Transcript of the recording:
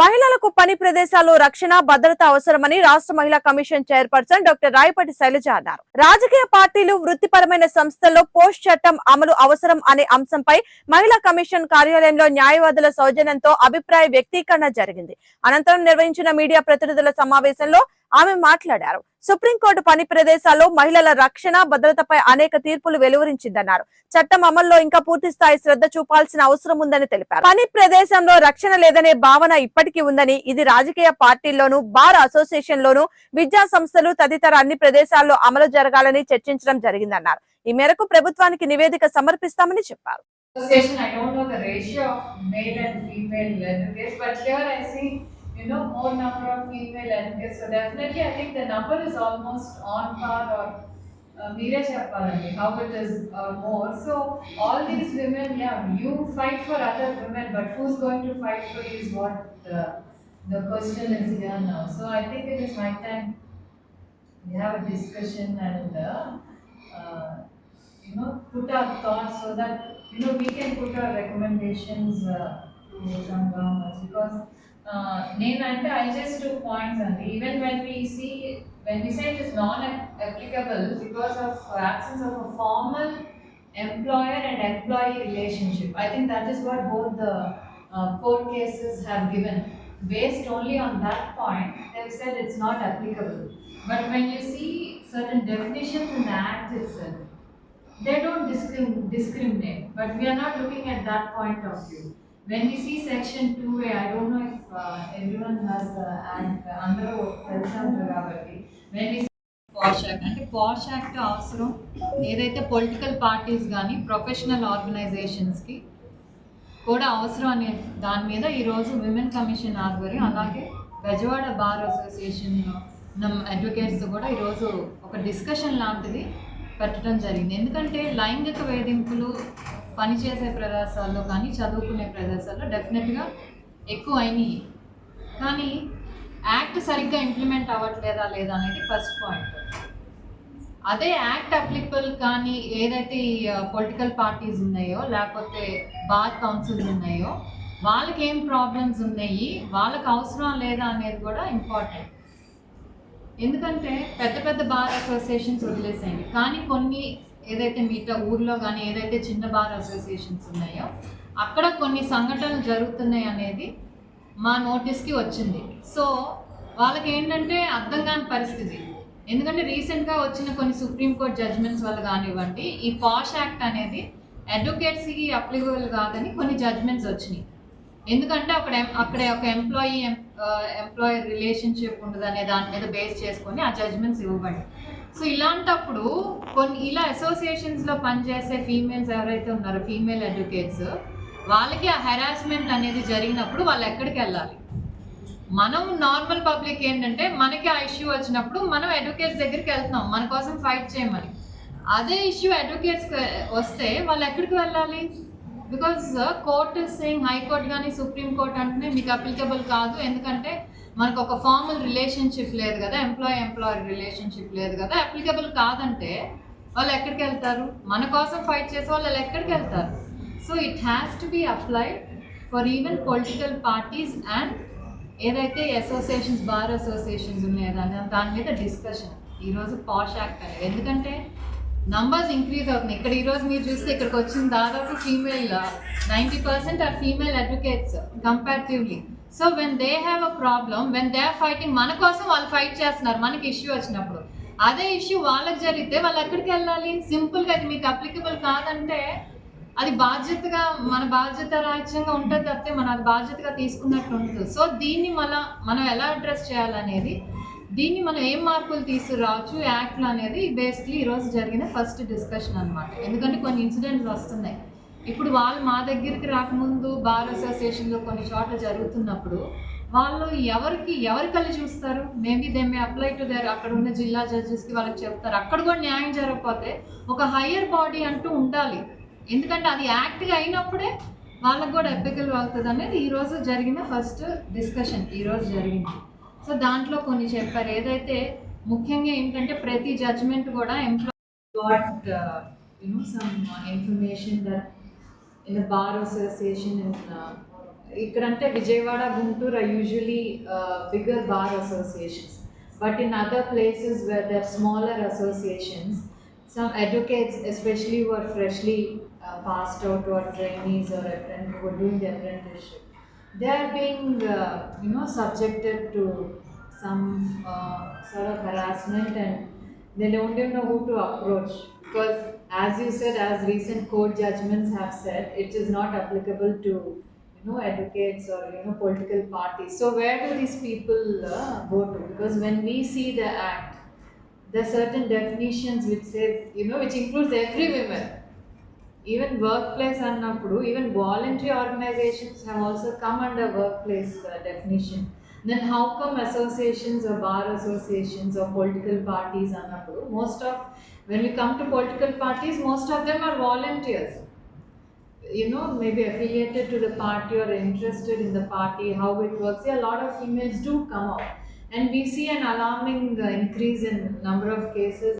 మహిళలకు పని ప్రదేశాల్లో రక్షణ భద్రత అవసరమని రాష్ట్ర మహిళా commission chairperson doctor Rayapati Sailaja అన్నారు. రాజకీయ పార్టీలు వృత్తిపరమైన సంస్థల్లో పోస్ట్ చట్టం అమలు అవసరం అనే అంశంపై మహిళా కమిషన్ కార్యాలయంలో న్యాయవాదుల సౌజన్యంతో అభిప్రాయ వ్యక్తీకరణ జరిగింది. అనంతరం నిర్వహించిన మీడియా ప్రతినిధుల సమావేశంలో ఆమె మాట్లాడారు. సుప్రీంకోర్టు పని ప్రదేశాల్లో మహిళల రక్షణ భద్రతపై అనేక తీర్పులు వెలువరించిందన్నారు. చట్టం అమల్లో ఇంకా పూర్తి స్థాయి శ్రద్ధ చూపాల్సిన అవసరం ఉందని తెలిపారు. పని ప్రదేశంలో రక్షణ లేదనే భావన ఇప్పటికీ ఉందని ఇది రాజకీయ పార్టీల్లోనూ బార్ అసోసియేషన్ లోను విద్యా సంస్థలు తదితర అన్ని ప్రదేశాల్లో అమలు జరగాలని చర్చించడం జరిగిందన్నారు. ఈ మేరకు ప్రభుత్వానికి నివేదిక సమర్పిస్తామని చెప్పారు. you know, more number of female advocates. So definitely, I think the number is almost on par or uh, how it is or more. So all these women, yeah, you fight for other women, but who's going to fight for you is what the, the question is here now. So I think it is my time we have a discussion and uh, uh, you know put our thoughts so that you know we can put our recommendations uh, to Sanghamas because నేనంటే I just two points అండి even when we see when we say it is non applicable because of absence of a formal employer and employee relationship I think that is what both the uh, court cases have given based only on that point they have said it's not applicable but when you see certain definitions in the act itself they don't discrim- discriminate, but we are not looking at that point of view. When we see section two A, I don't know if uh, everyone has అందరూ తెలిసి ఉంటారు కాబట్టి POSH act అంటే POSH act అవసరం. ఏదైతే political parties కానీ professional ఆర్గనైజేషన్స్కి కూడా అవసరం అనే దాని మీద ఈరోజు విమెన్ కమిషన్ ఆధ్వర్యం అలాగే బెజవాడ బార్ అసోసియేషన్ నమ్ అడ్వకేట్స్ కూడా ఈరోజు ఒక డిస్కషన్ లాంటిది పెట్టడం జరిగింది. ఎందుకంటే లైంగిక వేధింపులు పనిచేసే ప్రదేశాల్లో కానీ చదువుకునే ప్రదేశాల్లో డెఫినెట్గా ఎక్కువ అయినాయి కానీ యాక్ట్ సరిగ్గా ఇంప్లిమెంట్ అవ్వట్లేదా లేదా అనేది ఫస్ట్ పాయింట్. అదే యాక్ట్ అప్లికబుల్ కానీ ఏదైతే ఈ పొలిటికల్ పార్టీస్ ఉన్నాయో లేకపోతే బార్ కౌన్సిల్స్ ఉన్నాయో వాళ్ళకి ఏం ప్రాబ్లమ్స్ ఉన్నాయి వాళ్ళకి అవసరం లేదా అనేది కూడా ఇంపార్టెంట్. ఎందుకంటే పెద్ద పెద్ద బార్ అసోసియేషన్స్ వదిలేసాయండి. కానీ కొన్ని ఏదైతే మీట ఊర్లో కానీ ఏదైతే చిన్న బార్ అసోసియేషన్స్ ఉన్నాయో అక్కడ కొన్ని సంఘటనలు జరుగుతున్నాయి అనేది మా నోటీస్కి వచ్చింది. సో వాళ్ళకి ఏంటంటే అర్థం కాని పరిస్థితి. ఎందుకంటే రీసెంట్గా వచ్చిన కొన్ని సుప్రీంకోర్టు జడ్జ్మెంట్స్ వల్ల కానివ్వండి ఈ పాష్ యాక్ట్ అనేది అడ్వకేట్స్కి అప్లికబుల్ కాదని కొన్ని జడ్జ్మెంట్స్ వచ్చినాయి. ఎందుకంటే అక్కడ అక్కడ ఒక ఎంప్లాయీ ఎంప్లాయీ రిలేషన్షిప్ ఉండదు అనే దాని మీద బేస్ చేసుకొని ఆ జడ్జ్మెంట్స్ ఇవ్వబడి సో ఇలాంటప్పుడు కొన్ని ఇలా అసోసియేషన్స్లో పనిచేసే ఫీమేల్స్ ఎవరైతే ఉన్నారో ఫీమేల్ అడ్వకేట్స్ వాళ్ళకి ఆ హెరాస్మెంట్ అనేది జరిగినప్పుడు వాళ్ళు ఎక్కడికి వెళ్ళాలి? మనం నార్మల్ పబ్లిక్ ఏంటంటే మనకి ఆ ఇష్యూ వచ్చినప్పుడు మనం అడ్వకేట్స్ దగ్గరికి వెళ్తున్నాం మన కోసం ఫైట్ చేయమని. అదే ఇష్యూ అడ్వకేట్స్ వస్తే వాళ్ళు ఎక్కడికి వెళ్ళాలి? Because court saying high court కానీ సుప్రీం కోర్ట్ అంటే మీకు అప్లికబుల్ కాదు. ఎందుకంటే మనకు ఒక ఫార్మల్ రిలేషన్షిప్ లేదు కదా ఎంప్లాయీ ఎంప్లాయర్ రిలేషన్షిప్ లేదు కదా అప్లికబుల్ కాదంటే వాళ్ళు ఎక్కడికి వెళ్తారు? మన కోసం ఫైట్ చేసే వాళ్ళు ఎక్కడికి వెళ్తారు? So it has to be applied for even political parties and ఏదైతే అసోసియేషన్స్ బార్ అసోసియేషన్స్ ఉన్నాయో దాని దాని మీద డిస్కషన్ ఈరోజు పాష్ యాక్ట్ అనేది ఎందుకంటే నంబర్స్ ఇంక్రీజ్ అవుతున్నాయి. ఇక్కడ ఈరోజు మీరు చూస్తే ఇక్కడికి వచ్చిన దాదాపు female ninety percent are female advocates comparatively so when they have a problem when they are fighting మన కోసం వాళ్ళు ఫైట్ చేస్తున్నారు. మనకి ఇష్యూ వచ్చినప్పుడు. అదే ఇష్యూ వాళ్ళకి జరిగితే వాళ్ళు ఎక్కడికి వెళ్ళాలి? సింపుల్గా అది మీకు అప్లికబుల్ కాదంటే అది బాధ్యతగా మన బాధ్యత రాజ్యంగా ఉంటుంది తప్పితే మనం అది బాధ్యతగా తీసుకున్నట్టు ఉంటుంది. సో దీన్ని మన మనం ఎలా అడ్రస్ చేయాలనేది దీన్ని మనం ఏం మార్పులు తీసుకురావచ్చు యాక్ట్లు అనేది బేసిక్లీ ఈరోజు జరిగిన ఫస్ట్ డిస్కషన్ అన్నమాట. ఎందుకంటే కొన్ని ఇన్సిడెంట్స్ వస్తున్నాయి. ఇప్పుడు వాళ్ళు మా దగ్గరికి రాకముందు బార్ అసోసియేషన్లో కొన్ని చోట్ల జరుగుతున్నప్పుడు వాళ్ళు ఎవరికి ఎవరి కళ్ళు చూస్తారు? Maybe they may apply to their అక్కడ ఉన్న జిల్లా జడ్జెస్కి వాళ్ళకి చెప్తారు. అక్కడ కూడా న్యాయం జరగకపోతే ఒక హయ్యర్ బాడీ అంటూ ఉండాలి. ఎందుకంటే అది యాక్ట్గా అయినప్పుడే వాళ్ళకు కూడా ఎప్పికల్ అవుతుంది అనేది ఈరోజు జరిగిన ఫస్ట్ డిస్కషన్ ఈరోజు జరిగింది. సో దాంట్లో కొన్ని చెప్పారు. ఏదైతే ముఖ్యంగా ఏంటంటే ప్రతి జడ్జ్మెంట్ కూడా employ some information there in bar association ఇక్కడ అంటే Vijayawada Guntur are usually bigger bar association but in other places where there smaller associations some educates especially were freshly uh, passed out or trainees or apprentice who are doing the apprenticeship. They are being uh, you know subjected to some uh, sort of harassment and they don't even know who to approach. Because as you said as recent court judgments have said it is not applicable to you know advocates or you know political parties. So where do these people uh, go to? Because when we see the act there are certain definitions which say you know which includes every woman even work place అన్నప్పుడు even voluntary organisations have also come under work place definition then how come associations or bar associations or political parties అన్నప్పుడు most of when you come to political parties most of them are volunteers you know, maybe affiliated to the party or interested in the party, how it works. A lot of females do come up, And we see an alarming uh, increase in number of cases.